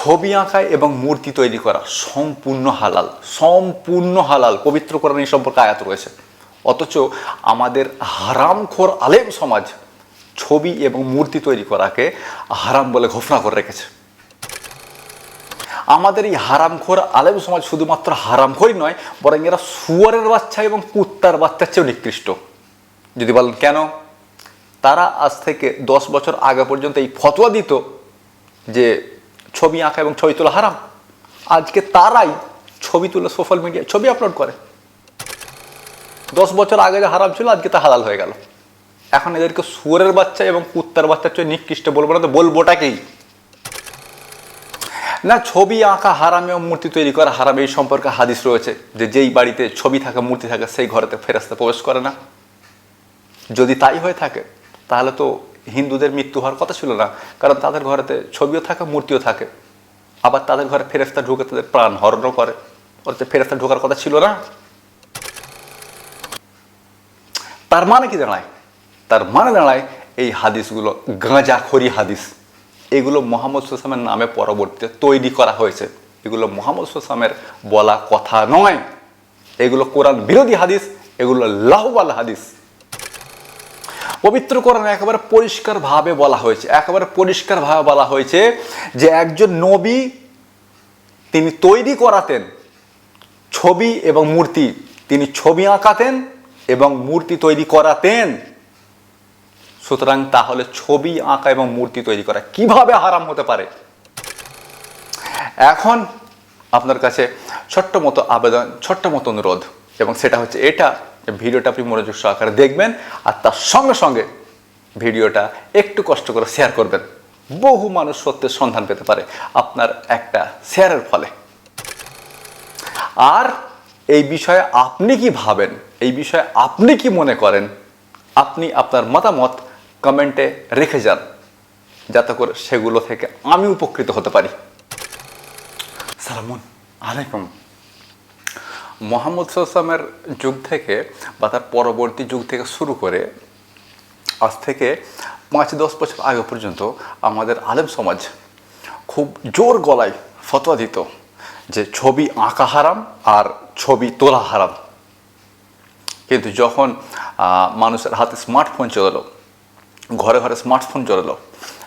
ছবি আঁকা এবং মূর্তি তৈরি করা সম্পূর্ণ হালাল সম্পূর্ণ হালাল। পবিত্র কোরআন এই সম্পর্কে আয়াত রয়েছে। অথচ আমাদের হারামখোর আলেম সমাজ ছবি এবং মূর্তি তৈরি করাকে হারাম বলে ঘোষণা করে রেখেছে। আমাদের এই হারামখোর আলেম সমাজ শুধুমাত্র হারামখোরই নয়, বরং এরা শুয়ারের বাচ্চা এবং কুত্তার বাচ্চার চেয়েও নিকৃষ্ট। যদি বলেন কেন? তারা আজ থেকে দশ বছর আগে পর্যন্ত এই ফতোয়া দিত যে ছবি আঁকা এবং ছবি তোলা হারাম। আজকে তারাই ছবি তুলে সোশ্যাল মিডিয়ায় ছবি আপলোড করে। দশ বছর আগে যে হারাম ছিল, আজকে তা হালাল হয়ে গেল। এখন এদেরকে সুরের বাচ্চা এবং কুত্তার বাচ্চার চেয়ে নিকৃষ্ট বলব না তো, বলবোটাকেই। না, ছবি আঁকা হারাম এবং মূর্তি তৈরি করা হারাম, এই সম্পর্কে হাদিস রয়েছে যে যেই বাড়িতে ছবি থাকে, মূর্তি থাকে, সেই ঘরেতে ফেরাস্তে প্রবেশ করে না। যদি তাই হয়ে থাকে, তাহলে তো হিন্দুদের মৃত্যু হওয়ার কথা ছিল না, কারণ তাদের ঘরেতে ছবিও থাকে, মূর্তিও থাকে। আবার তাদের ঘরে ফেরেস্তা ঢুকে তাদের প্রাণ হরণও করে। ওতে ফেরেস্তা ঢোকার কথা ছিল না। তার মানে কি দাঁড়ায় তার মানে দাঁড়ায় এই হাদিসগুলো গাঁজাখড়ি হাদিস। এগুলো মোহাম্মদ সুসামের নামে পরবর্তীতে তৈরি করা হয়েছে। এগুলো মোহাম্মদ সুসামের বলা কথা নয়। এগুলো কোরআন বিরোধী হাদিস, এগুলো লাহওয়াল হাদিস। পবিত্র কোরআনে একেবারে পরিষ্কারভাবে বলা হয়েছে, একেবারে পরিষ্কারভাবে বলা হয়েছে যে একজন নবী তিনি তৈরি করাতেন ছবি এবং মূর্তি, তিনি ছবি আঁকাতেন এবং মূর্তি তৈরি করাতেন। সুতরাং তাহলে ছবি আঁকা এবং মূর্তি তৈরি করা কীভাবে হারাম হতে পারে? এখন আপনার কাছে ছোট্ট মতো আবেদন, ছোট্ট মতো অনুরোধ এবং সেটা হচ্ছে এটা ভিডিওটা আপনি মনোযোগ সহকারে দেখবেন আর তার সঙ্গে সঙ্গে ভিডিওটা একটু কষ্ট করে শেয়ার করবেন। বহু মানুষ সত্যের সন্ধান পেতে পারে আপনার একটা শেয়ারের ফলে। আর এই বিষয়ে আপনি কি ভাবেন? এই বিষয়ে আপনি কি মনে করেন? আপনি আপনার মতামত কমেন্টে রেখে যান, যাতে করে সেগুলো থেকে আমি উপকৃত হতে পারি। সালামুন আলাইকুম। মোহাম্মদ সাল্লামের যুগ থেকে বা তার পরবর্তী যুগ থেকে শুরু করে আজ থেকে পাঁচ দশ বছর আগে পর্যন্ত আমাদের আলেম সমাজ খুব জোর গলায় ফতোয়া দিত যে ছবি আঁকা হারাম আর ছবি তোলা হারাম। কিন্তু যখন মানুষের হাতে স্মার্টফোন চলে এলো ঘরে ঘরে স্মার্টফোন চলে এলো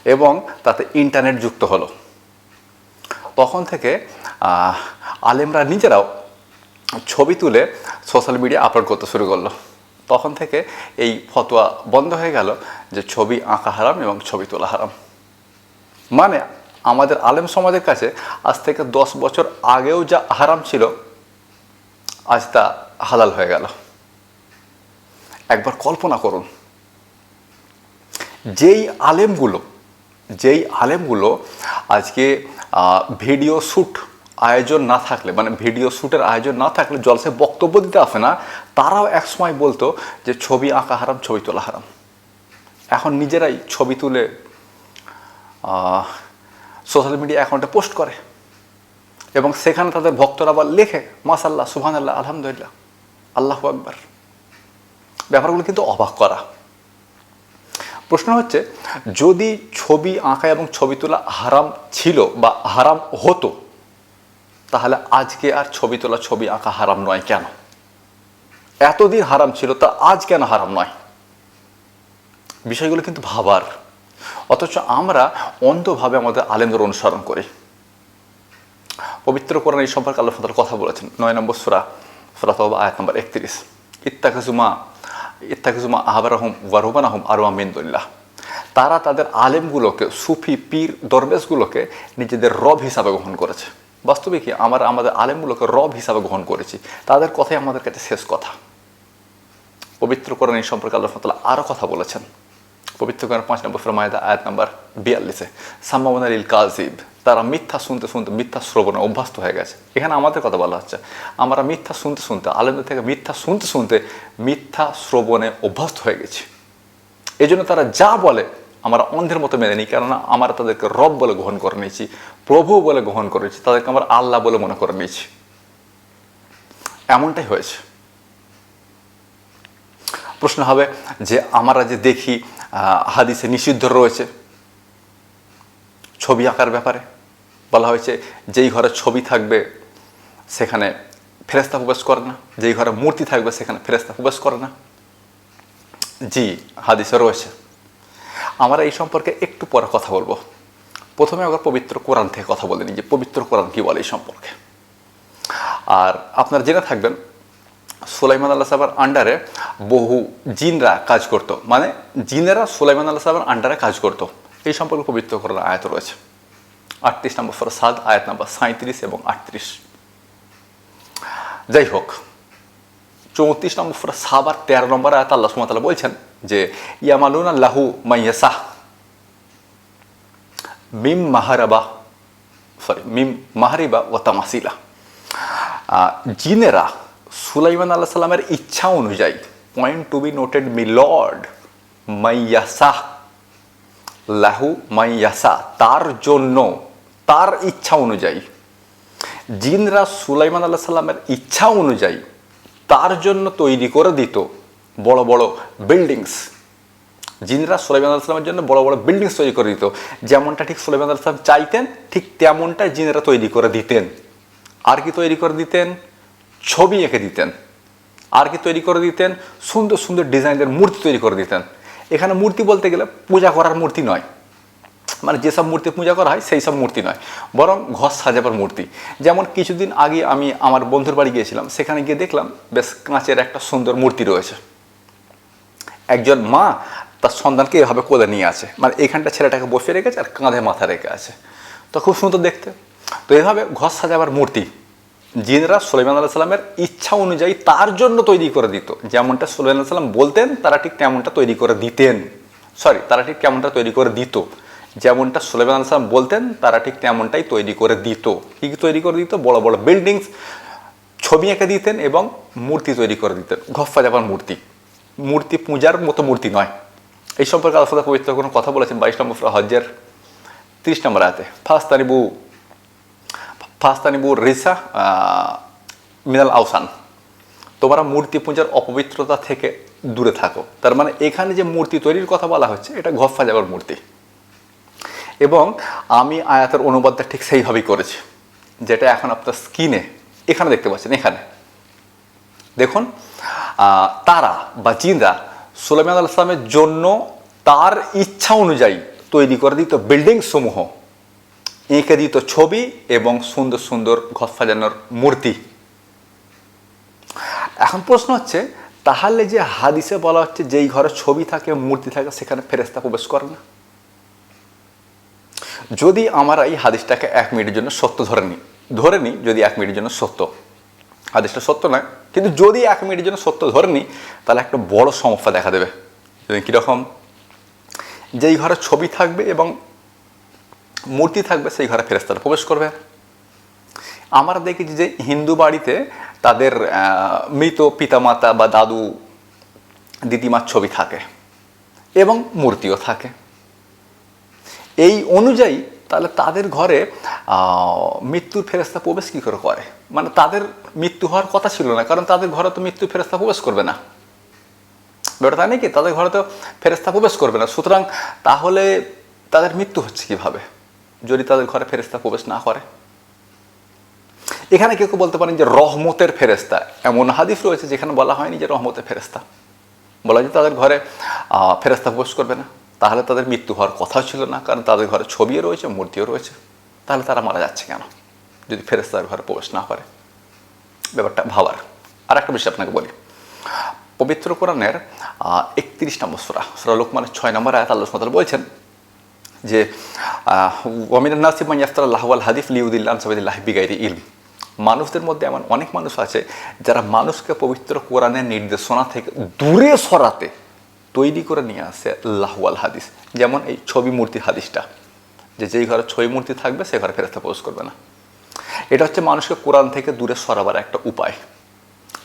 এবং তাতে ইন্টারনেট যুক্ত হলো, তখন থেকে আলেমরা নিজেরাও ছবি তুলে সোশ্যাল মিডিয়া আপলোড করতে শুরু করল। তখন থেকে এই ফতোয়া বন্ধ হয়ে গেল যে ছবি আঁকা হারাম এবং ছবি তোলা হারাম। মানে আমাদের আলেম সমাজের কাছে আজ থেকে দশ বছর আগেও যা হারাম ছিল, আজ তা হালাল হয়ে গেল। একবার কল্পনা করুন, যেই আলেমগুলো যেই আলেমগুলো আজকে ভিডিও শ্যুট আয়োজন না থাকলে মানে ভিডিও শ্যুটের আয়োজন না থাকলে, জলসে বক্তব্য দিতে আসে না। তারাও এক সময় বলতো যে, ছবি আঁকা হারাম, ছবি তোলা হারাম। এখন নিজেরাই ছবি তুলে সোশ্যাল মিডিয়া অ্যাকাউন্টে পোস্ট করে। এবং সেখানে তাদের ভক্তরা আবার লেখে মাসাল্লাহ সুহান আল্লাহ আলহামদুলিল্লাহ, আল্লাহ আকবার। ব্যাপারগুলো কিন্তু অবাক করা। প্রশ্ন হচ্ছে, যদি ছবি আঁকা এবং ছবি তোলা হারাম ছিল বা হারাম হতো তাহলে আজকে আর ছবি তোলা ছবি আঁকা হারাম নয় কেন? এতদিন হারাম ছিল তা আজ কেন হারাম নয়? বিষয়গুলো কিন্তু ভাবার। অথচ আমরা অন্ধভাবে আমাদের আলেমদের অনুসরণ করি। পবিত্র কোরআন এই সম্পর্কে আল্লাহ তাআলা কথা বলেছেন। নয় নম্বর সুরা সুরা তবা আয়াত নম্বর একত্রিশ। ইত্তাকাজুমা ইত্তাকাজুমা আহবারাহম ওয়ারুবানাহম আরোয়া মিন্দুল্লাহ তারা তাদের আলেমগুলোকে, সুফি পীর, দরবেশগুলোকে নিজেদের রব হিসাবে গ্রহণ করেছে। বাস্তবে কি আমরা, আমাদের আলেমগুলোকে রব হিসাবে গ্রহণ করেছি। তাদের কথাই আমাদের কাছে শেষ কথা। পবিত্র কোরআন এই সম্পর্কে আল্লাহ তাআলা আরও কথা বলেছেন। পবিত্র কোরআন পাঁচ নম্বর ফরমায়দা আয়াত নম্বর বিয়াল্লিশে। সাম্মাউনালিল কাজিব তারা মিথ্যা শুনতে শুনতে, মিথ্যা শ্রবণে অভ্যস্ত হয়ে গেছে। এখানে আমাদের কথা বলা হচ্ছে, আমরা মিথ্যা শুনতে শুনতে, আলেমদের থেকে মিথ্যা শুনতে শুনতে মিথ্যা শ্রবণে অভ্যস্ত হয়ে গেছি। এই জন্য তারা যা বলে আমরা অন্ধের মতো মেনে নিই কেননা আমরা তাদেরকে রব বলে গ্রহণ করে নিয়েছি, প্রভু বলে গ্রহণ করেছি তাদেরকে আমরা আল্লাহ বলে মনে করে নিয়েছি। এমনটাই হয়েছে। প্রশ্ন হবে যে, আমরা যে দেখি হাদিসে নিষিদ্ধ রয়েছে, ছবি আঁকার ব্যাপারে, বলা হয়েছে, যেই ঘরে ছবি থাকবে, সেখানে ফেরেস্তা প্রবেশ করে না, যেই ঘরে মূর্তি থাকবে, সেখানে ফেরেস্তা প্রবেশ করে না। জি, হাদিসে রয়েছে। আমরা এই সম্পর্কে একটু পরে কথা বলব। প্রথমে আবার পবিত্র কোরআন থেকে কথা বলে নিই যে পবিত্র কোরআন কি বলে এই সম্পর্কে। আর আপনারা জেনে থাকবেন, সুলাইমান আল্লাহ সাহেবের আন্ডারে বহু জিনরা কাজ করত। মানে জিনেরা সুলাইমান আল্লাহ সাহেবের আন্ডারে কাজ করত। এই সম্পর্কে পবিত্র কোরআন আয়াত রয়েছে। আটত্রিশ নম্বর ফর সাদ, আয়াত নম্বর সাঁত্রিশ এবং আটত্রিশ। যাই হোক চৌত্রিশ নম্বর ফর সাবার, তেরো নম্বর আয়াত আল্লাহ সুমতাল্লাহ বলছেন যে, ইয়ামালুন আল্লাহু মাইয়াসাহ, মিম মাহারাবা সরি মিম মাহারিবা ও তামাসিলা। জিনেরা সুলাইমান আল্লাহ সাল্লামের ইচ্ছা অনুযায়ী point to be noted me Lord মাইয়াসাহ, লাহু মাইয়াসা তার জন্য, তার ইচ্ছা অনুযায়ী, জিনরা সুলাইমান আল্লাহ সাল্লামের ইচ্ছা অনুযায়ী তার জন্য তৈরি করে দিত বড় বড় বিল্ডিংস জিনরা সুলাইমান আল্লাহ সাল্লামের জন্য বড় বড় বিল্ডিংস তৈরি করে দিত। যেমনটা ঠিক সুলাইমান আল্লাহ সাল্লাম চাইতেন, ঠিক তেমনটা জিনেরা তৈরি করে দিতেন। আর কি তৈরি করে দিতেন? ছবি এঁকে দিতেন। আর কি তৈরি করে দিতেন? সুন্দর সুন্দর ডিজাইনের মূর্তি তৈরি করে দিতেন। এখানে মূর্তি বলতে গেলে পূজা করার মূর্তি নয়। মানে যেসব মূর্তি পূজা করা হয়, সেই সব মূর্তি নয়, বরং ঘর সাজাবার মূর্তি। যেমন কিছুদিন আগে আমি আমার বন্ধুর বাড়ি গিয়েছিলাম, সেখানে গিয়ে দেখলাম বেশ কাঁচের একটা সুন্দর মূর্তি রয়েছে। একজন মা তার সন্তানকে এভাবে কোলে নিয়ে আছে মানে এখানটা ছেলেটাকে বসে রেখেছে আর কাঁধে মাথা রেখে আছে। তো খুব সুন্দর দেখতে। তো এভাবে ঘর সাজাবার মূর্তি, জিনরা সুলাইমান আল্লাহ সাল্লামের ইচ্ছা অনুযায়ী তার জন্য তৈরি করে দিত। যেমনটা সুলাইমান সাল্লাম বলতেন, তারা ঠিক তেমনটা তৈরি করে দিতেন। সরি তারা ঠিক কেমনটা তৈরি করে দিত। যেমনটা সুলাইমান আল্লাহ সাল্লাম বলতেন, তারা ঠিক তেমনটাই তৈরি করে দিত। কী তৈরি করে দিত? বড় বড় বিল্ডিংস ছবি এঁকে দিতেন এবং মূর্তি তৈরি করে দিতেন। ঘফা যাবার মূর্তি। মূর্তি পূজার মতো মূর্তি নয়। এই সম্পর্কে আলাদা পবিত্র কোনো কথা বলেছেন? বাইশ নম্বর হজ্জের ত্রিশ নম্বর আয়াতে। ফাস্তানিবু ফাস্তানিবু রিসা মিনাল আউসান তোমরা মূর্তি পূজার অপবিত্রতা থেকে দূরে থাকো। তার মানে এখানে যে মূর্তি তৈরির কথা বলা হচ্ছে, এটা ঘফা যাবার মূর্তি। এবং আমি আয়াতের অনুবাদটা ঠিক সেইভাবেই করেছি, যেটা এখন আপনার স্কিনে এখানে দেখতে পাচ্ছেন, এখানে। দেখুন তারা বা জিনরা সুলাইমান আল ইসলামের জন্য তার ইচ্ছা অনুযায়ী তৈরি করে দিত বিল্ডিং সমূহ। এঁকে দিত ছবি এবং সুন্দর সুন্দর ঘর সাজানোর মূর্তি। এখন প্রশ্ন হচ্ছে, তাহলে যে হাদিসে বলা হচ্ছে যেই ঘরে ছবি থাকে, মূর্তি থাকে, সেখানে ফেরেস্তা প্রবেশ করে না? যদি আমরা এই হাদিসটাকে এক মিনিটের জন্য সত্য ধরে নিই ধরে নিই যদি এক মিনিটের জন্য সত্য। হাদিসটা সত্য নয় কিন্তু যদি এক মিনিটের জন্য সত্য ধরে নিই, তাহলে একটা বড় সমস্যা দেখা দেবে। কীরকম? যেই ঘরে ছবি থাকবে এবং মূর্তি থাকবে, সেই ঘরে ফেরেস্তারা প্রবেশ করবে। আমরা দেখেছি যে হিন্দু বাড়িতে তাদের মৃত পিতামাতা বা দাদু, দিদিমার ছবি থাকে এবং মূর্তিও থাকে। এই অনুযায়ী তাহলে তাদের ঘরে মৃত্যুর ফেরেস্তা প্রবেশ কী করে করে? মানে তাদের মৃত্যু হওয়ার কথা ছিল না, কারণ তাদের ঘরে তো মৃত্যুর ফেরেস্তা প্রবেশ করবে না। ব্যাপারটা নাকি? তাদের ঘরে তো ফেরেস্তা প্রবেশ করবে না। সুতরাং তাহলে তাদের মৃত্যু হচ্ছে কীভাবে, যদি তাদের ঘরে ফেরেস্তা প্রবেশ না করে? এখানে কেউ কেউ বলতে পারেন যে রহমতের ফেরেস্তা এমন হাদিস রয়েছে যেখানে বলা হয়নি যে রহমতের ফেরেস্তা বলা যে তাদের ঘরে ফেরেস্তা প্রবেশ করবে না। তাহলে তাদের মৃত্যু হওয়ার কথা ছিল না, কারণ তাদের ঘরে ছবিও রয়েছে, মূর্তিও রয়েছে। তাহলে তারা মারা যাচ্ছে কেন? যদি ফেরেস্তার ঘরে প্রবেশ না করে। ব্যাপারটা ভাবার। আর একটা বিষয় আপনাকে বলি। পবিত্র কোরআনের একত্রিশ নম্বর সুরা সুরা লোকমানের ছয় নম্বর আয়াত আল্লাহ সুবহানাহু বলছেন যে ওয়ামিন নাসিব মান ইয়াফতার আল্লাহ আল হাদিফ লিউদিল্লাহ সাবিদিল্লাহ বিগাইরি ইলম। মানুষদের মধ্যে এমন অনেক মানুষ আছে যারা মানুষকে পবিত্র কোরআনের নির্দেশনা থেকে দূরে সরাতে তৈরি করে নিয়ে আসে লাহওয়াল হাদিস। যেমন এই ছবি মূর্তি হাদিসটা। যে যেই ঘরে ছবি মূর্তি থাকবে, সে ঘরে ফেরস্তা প্রবেশ করবে না। এটা হচ্ছে মানুষকে কোরআন থেকে দূরে সরাবার একটা উপায়।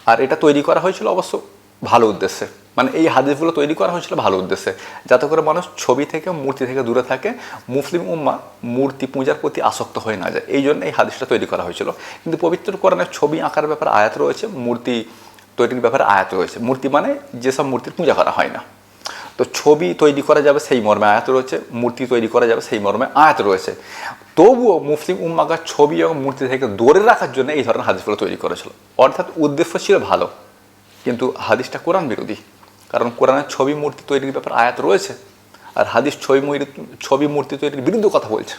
আর এটা তৈরি করা হয়েছিল অবশ্য ভালো উদ্দেশ্যে। মানে এই হাদিসগুলো তৈরি করা হয়েছিল ভালো উদ্দেশ্যে। যাতে করে মানুষ ছবি থেকে, মূর্তি থেকে দূরে থাকে। মুসলিম উম্মা মূর্তি পূজার প্রতি আসক্ত হয়ে না যায়। এই জন্য এই হাদিসটা তৈরি করা হয়েছিল। কিন্তু পবিত্র কোরআনের ছবি আঁকার ব্যাপারে আয়াত রয়েছে, মূর্তি তৈরির ব্যাপারে আয়াত রয়েছে। মূর্তি মানে যেসব মূর্তির পূজা করা হয় না। তো ছবি তৈরি করা যাবে সেই মর্মে আয়াত রয়েছে, মূর্তি তৈরি করা যাবে সেই মর্মে আয়াত রয়েছে। তবুও মুসলিম উম্মাকা ছবি এবং মূর্তি থেকে দূরে রাখার জন্য এই ধরনের হাদিসগুলো তৈরি করেছিল। অর্থাৎ উদ্দেশ্য ছিল ভালো, কিন্তু হাদিসটা কোরআন বিরোধী। কারণ কোরআনের ছবি মূর্তি তৈরির ব্যাপার আয়াত রয়েছে, আর হাদিস ছবি ছবি মূর্তি তৈরির বিরুদ্ধে কথা বলছে।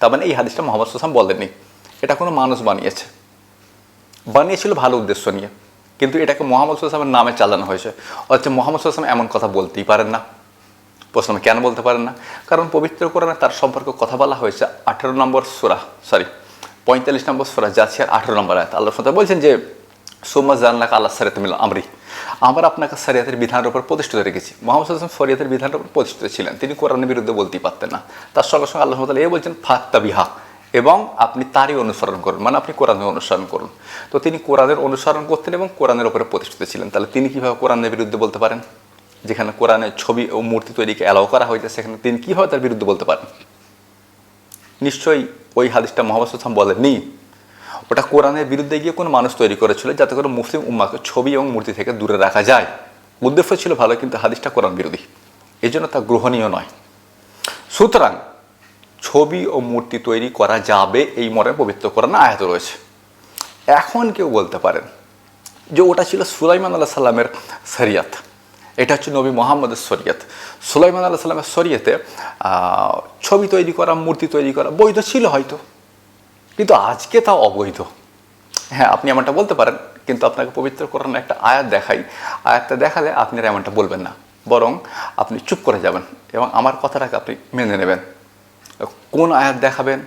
তার মানে এই হাদিসটা মোহাম্মদ সাল্লাম বলেননি। এটা কোনো মানুষ বানিয়েছে। বানিয়েছিল ভালো উদ্দেশ্য নিয়ে। কিন্তু এটাকে মোহাম্মদ সাল্লামের নামে চালানো হয়েছে। অথচ মোহাম্মদ সাল্লাম এমন কথা বলতেই পারেন না। প্রশ্ন কেন বলতে পারেন না? কারণ পবিত্র কোরআনে তার সম্পর্কে কথা বলা হয়েছে আঠেরো নম্বর সুরা সরি পঁয়তাল্লিশ নম্বর সুরা আর আঠেরো নম্বর আয়াত। আল্লাহ সাথে বলছেন যে, সোম্মা জানলাক আল্লাহ সারিয়াত মিল আমরি। আমরা আপনাকে সারিয়াতের বিধানের উপর প্রতিষ্ঠিত রেখেছি। মোহাম্মদ সাল্লাম শরিয়াতের বিধানের উপর প্রতিষ্ঠিত ছিলেন। তিনি কোরআনের বিরুদ্ধে বলতেই পারতেন না। তার সঙ্গে সঙ্গে আল্লাহ এ বলছেন ফাত্তা বিহা এবং আপনি তারই অনুসরণ করুন মানে আপনি কোরআনের অনুসরণ করুন। তো তিনি কোরআনের অনুসরণ করতেন এবং কোরআনের উপরে প্রতিষ্ঠিত ছিলেন। তাহলে তিনি কীভাবে কোরআনের বিরুদ্ধে বলতে পারেন? যেখানে কোরআনের ছবি ও মূর্তি তৈরিকে অ্যালাউ করা হয়েছে, সেখানে তিনি কীভাবে তার বিরুদ্ধে বলতে পারেন? নিশ্চয়ই ওই হাদিসটা মোহাম্মদ সাল্লাম বলেননি। ওটা কোরআনের বিরুদ্ধে গিয়ে কোনো মানুষ তৈরি করেছিল যাতে করে মুসলিম উম্মাকে ছবি এবং মূর্তি থেকে দূরে রাখা যায়। উদ্দেশ্য ছিল ভালো, কিন্তু হাদিসটা কোরআন বিরোধী। এই জন্য তা গ্রহণীয় নয়। সুতরাং ছবি ও মূর্তি তৈরি করা যাবে এই মর্মে পবিত্র কোরআন আয়াত রয়েছে। এখন কেউ বলতে পারেন যে ওটা ছিল সুলাইমান আল্লাহ সাল্লামের শরিয়াত। এটা হচ্ছে নবী মোহাম্মদের শরিয়ত। সুলাইমান আল্লাহ সাল্লামের শরিয়তে ছবি তৈরি করা, মূর্তি তৈরি করা বৈধ ছিল হয়তো। কিন্তু আজকে তা অবৈধ। হ্যাঁ আপনি এমনটা বলতে পারেন, কিন্তু আপনাকে পবিত্র কোরআন একটা আয়াত দেখাই। আয়াতটা দেখালে আপনি এমনটা বলবেন না। বরং আপনি চুপ করে যাবেন এবং আমার কথাটাকে আপনি মেনে নেবেন। কোন আয়াত দেখাবেন?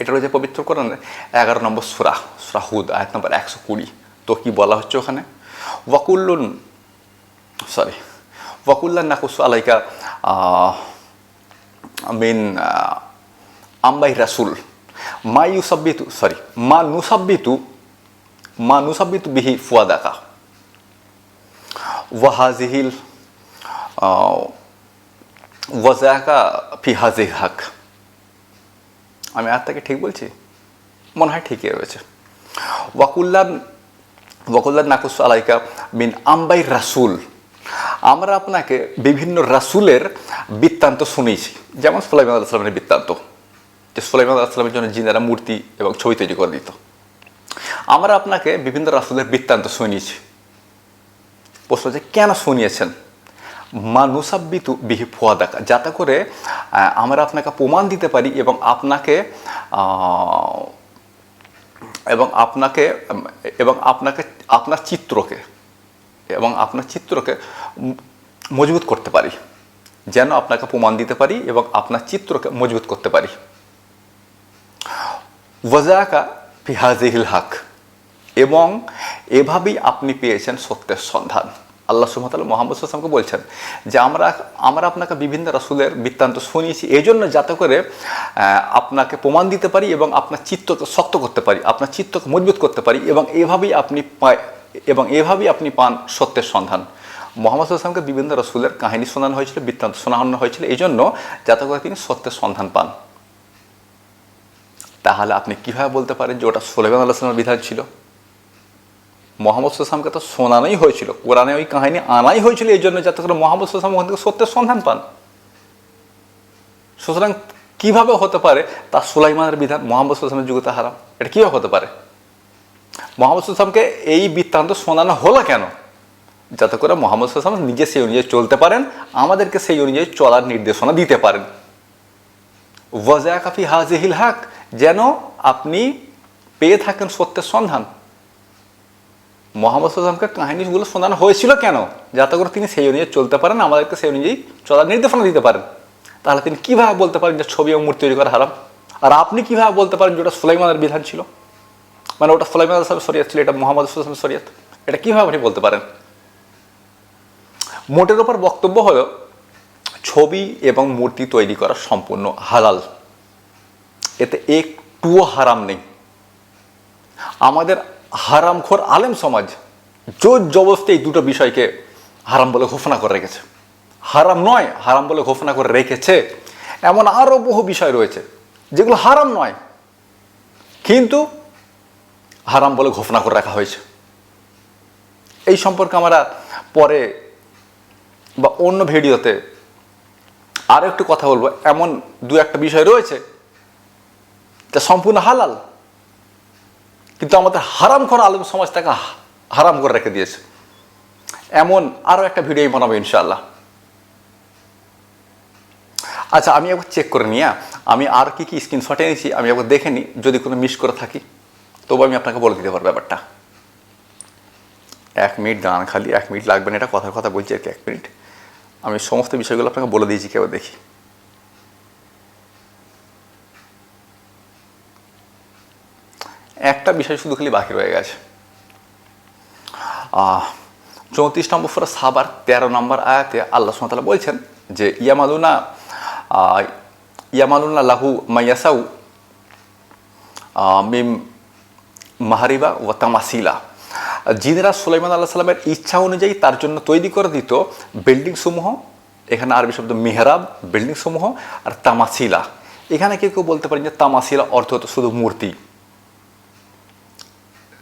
এটা রয়েছে পবিত্র কোরআনের এগারো নম্বর সুরাহ সুরাহুদ আয়াত নম্বর একশো কুড়ি। তো কি বলা হচ্ছে ওখানে? ওয়াকুল্লুন সরি ওয়াকুল্লাহ নাকুস আলাইকা মিন আম্বাই রাসুল। মা ইউসাব্বিতু সরি মা নুসাব্বিতু মা নুসাব্বিতু বিহি ফুয়াদাকা। ওয়াহাজিহিল ওয়াজাকা ফি হাজির হাক। আমি আর তাকে ঠিক বলছি? মনে হয় ঠিকই রয়েছে। ওয়াকুল্লান ওয়াকুল্লান নাকুস আলাইকা মিন আম্বাই রাসুল। আমরা আপনাকে বিভিন্ন রাসুলের বৃত্তান্ত শুনিয়েছি। যেমন সুলাইমান আল্লাহ সালামের বৃত্তান্ত, যে সুলাইমান আল্লাহ সালামের জন্য জিনারা মূর্তি এবং ছবি তৈরি করে দিত। আমরা আপনাকে বিভিন্ন রাসুলের বৃত্তান্ত শুনিয়েছি। প্রশ্ন যে কেন শুনিয়েছেন? মানুষাব্বিতু বিহি ফোয়া দেখা যাতে করে আমরা আপনাকে প্রমাণ দিতে পারি এবং আপনাকে এবং আপনাকে এবং আপনাকে, আপনার চিত্রকে, এবং আপনার চিত্রকে মজবুত করতে পারি, যেন আপনাকে প্রমাণ দিতে পারি এবং আপনার চিত্রকে মজবুত করতে পারি। ওয়াজাকা ফিহাজিহিল হক, এবং এভাবেই আপনি পেয়েছেন সত্যের সন্ধান। আল্লাহ সুমতাল মোহাম্মদ সাল্লামকে বলছেন যে আমরা আমরা আপনাকে বিভিন্ন রাসুলের বৃত্তান্ত শুনিয়েছি এই জন্য যাতে করে আপনাকে প্রমাণ দিতে পারি এবং আপনার চিত্তকে শক্ত করতে পারি, আপনার চিত্তকে মজবুত করতে পারি এবং এভাবেই আপনি পায়, এবং এভাবেই আপনি পান সত্যের সন্ধান। মোহাম্মদ সাল্লামকে বিভিন্ন রসুলের কাহিনী শোনানো হয়েছিল, বৃত্তান্ত শোনানো হয়েছিল এই জন্য যাতে করে তিনি সত্যের সন্ধান পান। তাহলে আপনি কীভাবে বলতে পারেন যে ওটা সোলেমান আল্লাহ সাল্লামের বিধান ছিল? মোহাম্মদ সাল্লামকে তো শোনানোই হয়েছিল, কোরআনে ওই কাহিনী আনাই হয়েছিল এই জন্য যাতে করে মোহাম্মদ সাল্লাম ওখান থেকে সত্যের সন্ধান পান। সুতরাং কীভাবে হতে পারে? তা সুলাইমানের বিধান মোহাম্মদ সাল্লামের যুগে তা হারাম। এটা কীভাবে হতে পারে? মোহাম্মদ সাল্লামকে এই বৃত্তান্ত শোনানো হলো কেন? যাতে করে মোহাম্মদ সাল্লাম নিজে সেই অনুযায়ী চলতে পারেন, আমাদেরকে সেই অনুযায়ী চলার নির্দেশনা দিতে পারেন। ওয়াজা কাফি হাজিহিল হাক, যেন আপনি পেয়ে থাকেন সত্যের সন্ধান। মোহাম্মদ সাল্লামকে কাহিনীগুলো শোনানো হয়েছিল কেন? যাতে করে তিনি সেই অনুযায়ী চলতে পারেন, আমাদেরকে সেই অনুযায়ী চলার নির্দেশনা দিতে পারেন। তাহলে তিনি কীভাবে বলতে পারেন যে ছবি এবং মূর্তি তৈরি করা হারাম? আর আপনি কীভাবে বলতে পারেন যে ওটা সুলাইমানের বিধান ছিল? মানে ওটা সুলাইমান সাহেব শরিয়াত ছিল, এটা মোহাম্মদ সাল্লামের শরিয়াত। এটা কীভাবে আপনি বলতে পারেন? মোটের ওপর বক্তব্য হলো, ছবি এবং মূর্তি তৈরি করা সম্পূর্ণ হালাল। এতে একটুও হারাম নেই। আমাদের হারামখোর আলেম সমাজ জোর জবস্তি এই দুটো বিষয়কে হারাম বলে ঘোষণা করে রেখেছে। হারাম নয়, হারাম বলে ঘোষণা করে রেখেছে। এমন আরও বহু বিষয় রয়েছে যেগুলো হারাম নয়, কিন্তু হারাম বলে ঘোষণা করে রাখা হয়েছে। এই সম্পর্কে আমরা পরে বা অন্য ভিডিওতে আরও একটু কথা বলব। এমন দু একটা বিষয় রয়েছে যা সম্পূর্ণ হালাল। কিন্তু আমাদের হারাম করা আলম সমাজ তাকে হারাম করে রেখে দিয়েছে। এমন আরও একটা ভিডিও বানাবো ইনশাল্লাহ আচ্ছা আমি একবার চেক করে নিয়ে আমি আর কি কি স্ক্রিনশট এনেছি, আমি একবার দেখে নিই, যদি কোনো মিস করে থাকি, তবু আমি আপনাকে বলে দিতে পারব ব্যাপারটা। এক মিনিট গান খালি, এক মিনিট লাগবে না, এটা কথার কথা বলছি আর কি, এক মিনিট আমি সমস্ত বিষয়গুলো আপনাকে বলে দিয়েছি কেউ দেখি। একটা বিষয় শুধু খালি বাকি রয়ে গেছে। চৌত্রিশ নম্বর ফোরা সাবার, তেরো নম্বর আয়াতে আল্লাহ সুমতাল্লাহ বলছেন যে, ইয়ামালুনা ইয়ামালুনা লাহু মাইয়াসাউ মিম মাহারিবা ও তামাসিলা। জিনেরা সুলাইমান আল্লাহ সাল্লামের ইচ্ছা অনুযায়ী তার জন্য তৈরি করে দিত, বিল্ডিং সমূহ, এখানে আরবি শব্দ মেহরাব, বিল্ডিং সমূহ আর তামাসিলা। এখানে কেউ কেউ বলতে পারেন যে তামাসিলা অর্থ শুধু মূর্তি।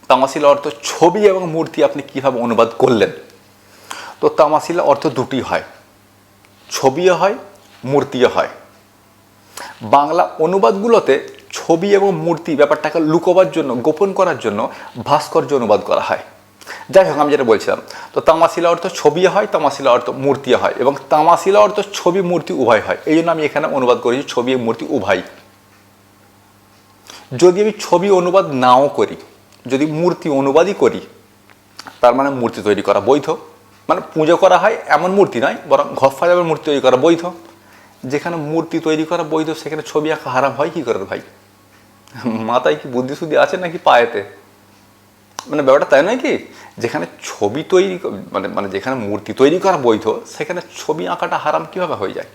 তামাসিলা অর্থ ছবি এবং মূর্তি আপনি কীভাবে অনুবাদ করলেন? তো তামাশিলা অর্থ দুটি হয়। ছবিও হয়, মূর্তিও হয়। বাংলা অনুবাদগুলোতে ছবি এবং মূর্তি ব্যাপারটাকে লুকোবার জন্য, গোপন করার জন্য ভাস্কর্য অনুবাদ করা হয়। যাই হোক, আমি যেটা বলছিলাম, তো তামাশিলা অর্থ ছবি হয়, তামাশিলা অর্থ মূর্তি হয় এবং তামাশিলা অর্থ ছবি, মূর্তি উভয় হয়। এই জন্য আমি এখানে অনুবাদ করেছি ছবি, মূর্তি উভয় যদি আমি ছবি অনুবাদ নাও করি যদি মূর্তি অনুবাদই করি, তার মানে মূর্তি তৈরি করা বৈধ। মানে পুজো করা হয় এমন মূর্তি নয়, বরং ঘর সাজাবার মূর্তি তৈরি করা বৈধ। যেখানে মূর্তি তৈরি করা বৈধ, সেখানে ছবি আঁকা হারাম হয় কি করে ভাই? মাথায় কি বুদ্ধি শুদ্ধি আছে নাকি পায়েতে? মানে ব্যাপারটা তাই নয় কি? যেখানে ছবি তৈরি মানে মানে যেখানে মূর্তি তৈরি করা বৈধ, সেখানে ছবি আঁকাটা হারাম কীভাবে হয়ে যায়?